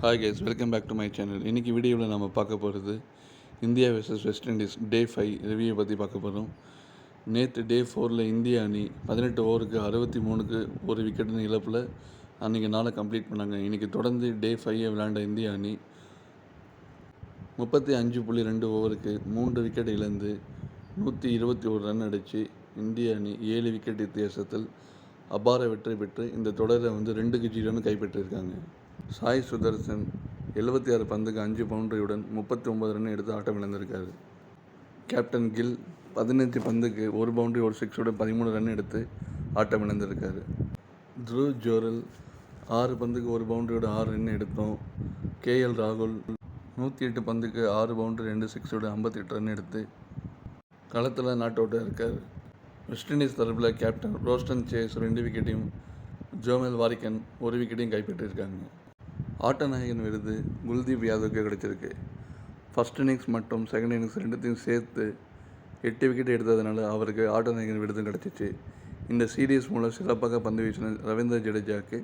Hi guys welcome back to my channel இன்றைக்கி வீடியோவில் நம்ம பார்க்க போகிறது India versus West Indies day five review பற்றி பார்க்க போகிறோம் நேற்று டே ஃபோரில் இந்திய அணி பதினெட்டு ஓவருக்கு அறுபத்தி மூணுக்கு ஒரு விக்கெட்டுன்னு இழப்பில் அன்றைக்கி நாளை கம்ப்ளீட் பண்ணாங்க. இன்றைக்கி தொடர்ந்து டே ஃபைவை விளையாண்ட இந்திய அணி முப்பத்தி அஞ்சு புள்ளி ரெண்டு ஓவருக்கு மூன்று விக்கெட் இழந்து நூற்றி இருபத்தி ஒரு ரன் அடித்து இந்திய அணி ஏழு விக்கெட் வித்தியாசத்தில் அபார வெற்றி பெற்று இந்த தொடரை வந்து ரெண்டுக்கு ஜீரோன்னு கைப்பற்றியிருக்காங்க சாய் சுதர்சன் எழுபத்தி ஆறு பந்துக்கு அஞ்சு பவுண்டரியுடன் முப்பத்தி ஒன்பது ரன் எடுத்து ஆட்டம் இழந்திருக்காரு. கேப்டன் கில் பதினஞ்சு பந்துக்கு ஒரு பவுண்டரி ஒரு சிக்ஸுடன் பதிமூணு ரன் எடுத்து ஆட்டம் இழந்திருக்காரு. த்ரூ ஜோரல் ஆறு பந்துக்கு ஒரு பவுண்டரியோட ஆறு ரன் எடுத்தோம். கேஎல் ராகுல் நூற்றி எட்டு பந்துக்கு ஆறு பவுண்டரி ரெண்டு சிக்ஸோட ஐம்பத்தி எட்டு ரன் எடுத்து களத்தில் நாட் அவுட்டாக இருக்கார். வெஸ்ட் இண்டீஸ் தரப்பில் கேப்டன் ரோஸ்டன் சேஸ் ரெண்டு விக்கெட்டையும் ஜோமெல் வாரிக்கன் ஒரு விக்கெட்டையும் கைப்பற்றியிருக்காங்க ஆட்ட நாயகன் விருது குல்தீப் யாதவுக்கு கிடைச்சிருக்கு. ஃபஸ்ட் இன்னிங்ஸ் மற்றும் செகண்ட் இன்னிங்ஸ் ரெண்டுத்தையும் சேர்த்து எட்டு விக்கெட் எடுத்ததுனால அவருக்கு ஆட்ட நாயகன் விருதும் கிடச்சிச்சு. இந்த சீரீஸ் மூலம் சிறப்பாக பந்து வீசின ரவீந்திர ஜடேஜாவுக்கு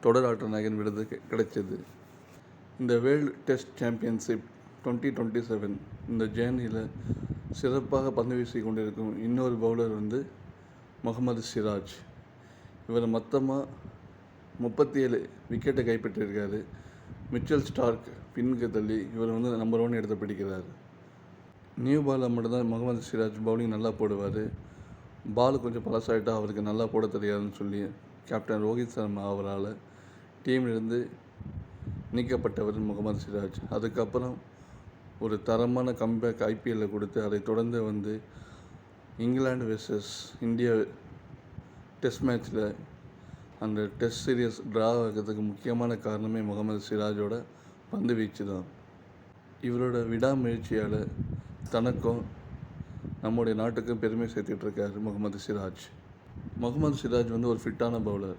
தொடர் ஆட்ட நாயகன் விருது கிடைச்சது. இந்த world test championship twenty twenty seven இந்த ஜேர்னியில் சிறப்பாக பந்து வீசி கொண்டிருக்கும் இன்னொரு பவுலர் வந்து முகமது சிராஜ். இவர் மொத்தமாக முப்பத்தி ஏழு விக்கெட்டை கைப்பற்றியிருக்காரு. மிச்சல் ஸ்டார்க் பின்னுக்கு தள்ளி இவர் வந்து நம்பர் ஒன் எடுத்து பிடிக்கிறார். நியூ பாலில் மட்டும்தான் முகமது சிராஜ் பவுலிங் நல்லா போடுவார். பால் கொஞ்சம் பழசாயிட்டா அவருக்கு நல்லா போட தெரியாதுன்னு சொல்லி கேப்டன் ரோஹித் சர்மா அவரால் டீமிலிருந்து நீக்கப்பட்டவர் முகமது சிராஜ். அதுக்கப்புறம் ஒரு தரமான கம்பேக் ஐபிஎல்லில் கொடுத்து அதை தொடர்ந்து வந்து இங்கிலாந்து வெர்சஸ் இந்தியா டெஸ்ட் மேட்ச்சில் அந்த டெஸ்ட் சீரியஸ் ட்ரா ஆகிறதுக்கு முக்கியமான காரணமே முகமது சிராஜோட பந்து வீச்சு தான். இவரோட விடாமுயற்சியால் தனக்கும் நம்முடைய நாட்டுக்கும் பெருமை சேர்த்துட்ருக்காரு முகமது சிராஜ். முகமது சிராஜ் வந்து ஒரு ஃபிட்டான பவுலர்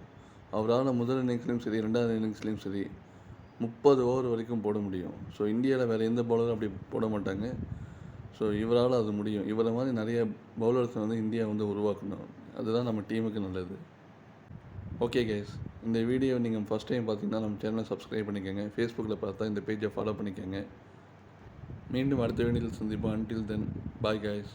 அவரால் முதல் இன்னிங்ஸ்லேயும் சரி ரெண்டாவது இன்னிங்ஸ்லேயும் சரி முப்பது ஓவர் வரைக்கும் போட முடியும். ஸோ இந்தியாவில் வேறு எந்த பவுலரும் அப்படி போட மாட்டாங்க. ஸோ இவரால் அது முடியும். இவரை மாதிரி நிறைய பவுலர்ஸை வந்து இந்தியா வந்து உருவாக்கணும். அதுதான் நம்ம டீமுக்கு நல்லது. ஓகே கேஸ் இந்த வீடியோ நீங்கள் ஃபஸ்ட் டைம் பார்த்தீங்கன்னா நம்ம சேனலை சப்ஸ்கிரைப் பண்ணிக்கோங்க. ஃபேஸ்புக்கில் பார்த்தா இந்த பேஜை ஃபாலோ பண்ணிக்கோங்க. மீண்டும் அடுத்த வீடியோவில் சந்திப்போம். Until then bye guys